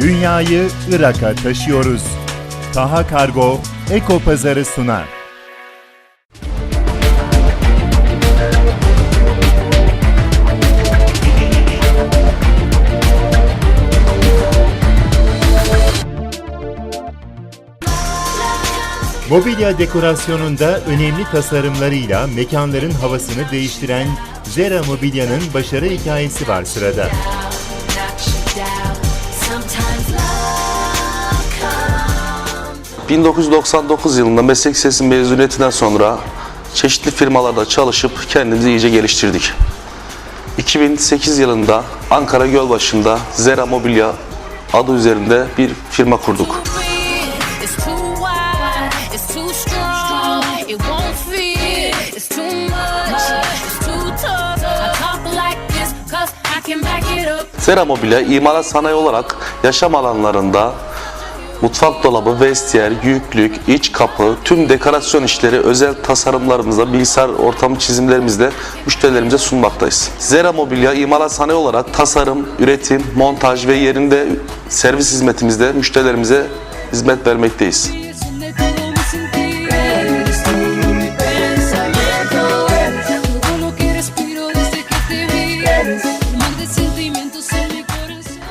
Dünyayı Irak'a taşıyoruz. Taha Kargo Eko Pazarı sunar. Mobilya dekorasyonunda önemli tasarımlarıyla mekanların havasını değiştiren Zera Mobilya'nın başarı hikayesi var sırada. 1999 yılında meslek lisesi mezuniyetinden sonra çeşitli firmalarda çalışıp kendimizi iyice geliştirdik. 2008 yılında Ankara Gölbaşı'nda Zera Mobilya adı üzerinde bir firma kurduk. Zera Mobilya imalat sanayi olarak yaşam alanlarında mutfak dolabı, vestiyer, yüklük, iç kapı, tüm dekorasyon işleri özel tasarımlarımızla, bilgisayar ortamı çizimlerimizle müşterilerimize sunmaktayız. Zera Mobilya imalat sanayi olarak tasarım, üretim, montaj ve yerinde servis hizmetimizde müşterilerimize hizmet vermekteyiz.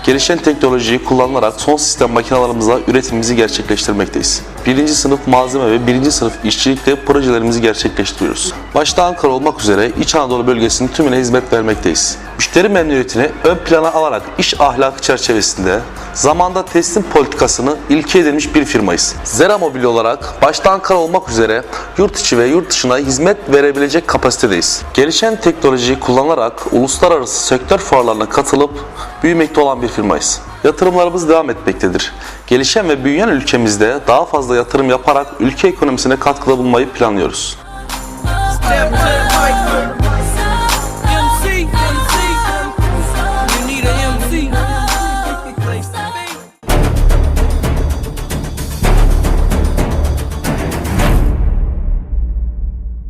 Gelişen teknolojiyi kullanarak son sistem makinalarımızla üretimimizi gerçekleştirmekteyiz. Birinci sınıf malzeme ve birinci sınıf işçilikle projelerimizi gerçekleştiriyoruz. Başta Ankara olmak üzere İç Anadolu bölgesinin tümüne hizmet vermekteyiz. Müşteri memnuniyetini ön plana alarak iş ahlakı çerçevesinde zamanda teslim politikasını ilke edilmiş bir firmayız. Zera Mobil olarak başta Ankara olmak üzere yurt içi ve yurt dışına hizmet verebilecek kapasitedeyiz. Gelişen teknolojiyi kullanarak uluslararası sektör fuarlarına katılıp büyümekte olan bir firmayız. Yatırımlarımız devam etmektedir. Gelişen ve büyüyen ülkemizde daha fazla yatırım yaparak ülke ekonomisine katkıda bulunmayı planlıyoruz. Step